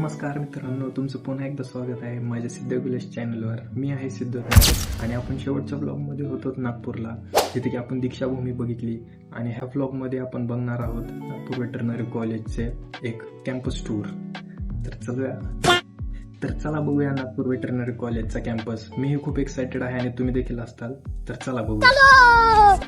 नमस्कार मित्रांनो तुमचं पुन्हा एकदा स्वागत आहे माझ्या सिद्ध गुलेश चॅनलवर मी आहे सिद्ध आणि आपण शेवटच्या ब्लॉगमध्ये होतो नागपूरला जिथे की आपण दीक्षाभूमी बघितली. आणि ह्या ब्लॉगमध्ये आपण बघणार आहोत नागपूर वेटरनरी कॉलेजचे एक कॅम्पस टूर तर चलूया तर चला बघूया नागपूर वेटरनरी कॉलेजचा कॅम्पस मीही खूप एक्सायटेड आहे आणि तुम्ही देखील असताल. तर चला बघूया.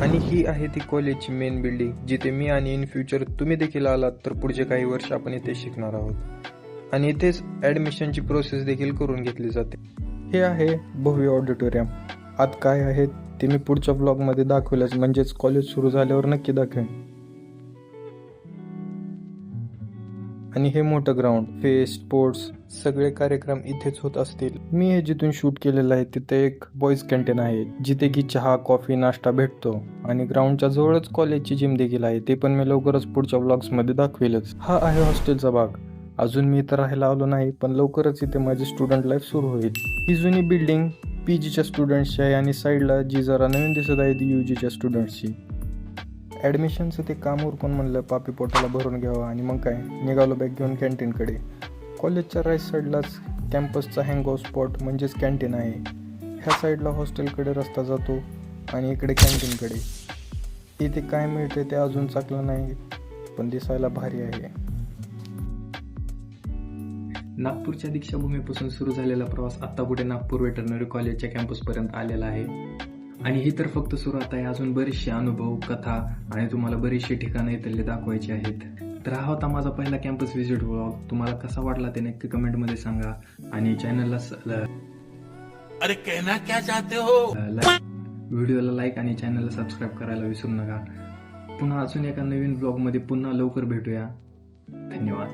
आणि ही आहे ती कॉलेजची मेन बिल्डिंग जिथे मी आणि इन फ्युचर तुम्ही देखील आलात तर पुढचे काही वर्ष आपण इथे शिकणार आहोत. आणि इथेच ॲडमिशनची प्रोसेस देखील करून घेतली जाते. हे आहे भव्य ऑडिटोरियम आत काय आहे ते मी पुढच्या ब्लॉगमध्ये दाखवलंच म्हणजेच कॉलेज सुरू झाल्यावर नक्की दाखवेन. आणि हे मोठं ग्राउंड फेस्ट स्पोर्ट्स सगळे कार्यक्रम इथेच होत असतील. मी हे जिथून शूट केलेलं आहे तिथे एक बॉईज कॅन्टीन आहे जिथे की चहा कॉफी नाश्ता भेटतो. आणि ग्राउंडच्या जवळच कॉलेजची जिम देखील आहे ते पण मी लवकरच पुढच्या ब्लॉग्समध्ये दाखवेलच. हा आहे हॉस्टेलचा भाग. अजून मी इथं राहायला आलो नाही पण लवकरच इथे माझी स्टुडंट लाईफ सुरू होईल. ही जुनी बिल्डिंग पी जीच्या स्टुडंट्सची आहे आणि साईडला जी जरा नवीन दिसत आहे ती यू जीच्या स्टुडंट्सची ॲडमिशनचं ते काम उरकून म्हणलं पापी पोटाला भरून घ्यावं आणि मग काय? निघालो बॅग घेऊन कॅन्टीनकडे कॉलेजच्या राईट साईडलाच कॅम्पसचा हँगो स्पॉट म्हणजेच कॅन्टीन आहे. ह्या साईडला हॉस्टेलकडे रस्ता जातो आणि इकडे कॅन्टीनकडे इथे काय मिळते ते अजून चाकलं नाही पण दिसायला भारी आहे. नागपूरच्या दीक्षाभूमीपासून सुरू झालेला प्रवास आता कुठे नागपूर वेटरनरी कॉलेजच्या कॅम्पसपर्यंत आलेला आहे. आणि ही तर फक्त सुरुवात आहे. अजून बरेचसे अनुभव कथा आणि तुम्हाला बरीचशी ठिकाणं इथले दाखवायची आहेत. तर हा होता माझा पहिला कॅम्पस व्हिजिट ब्लॉग तुम्हाला कसा वाटला ते नक्की कमेंटमध्ये सांगा. आणि चॅनलला अरे कहना क्या चाहते हो? व्हिडिओला लाईक आणि चॅनलला सबस्क्राईब करायला विसरू नका. पुन्हा अजून एका नवीन ब्लॉगमध्ये पुन्हा लवकर भेटूया. धन्यवाद.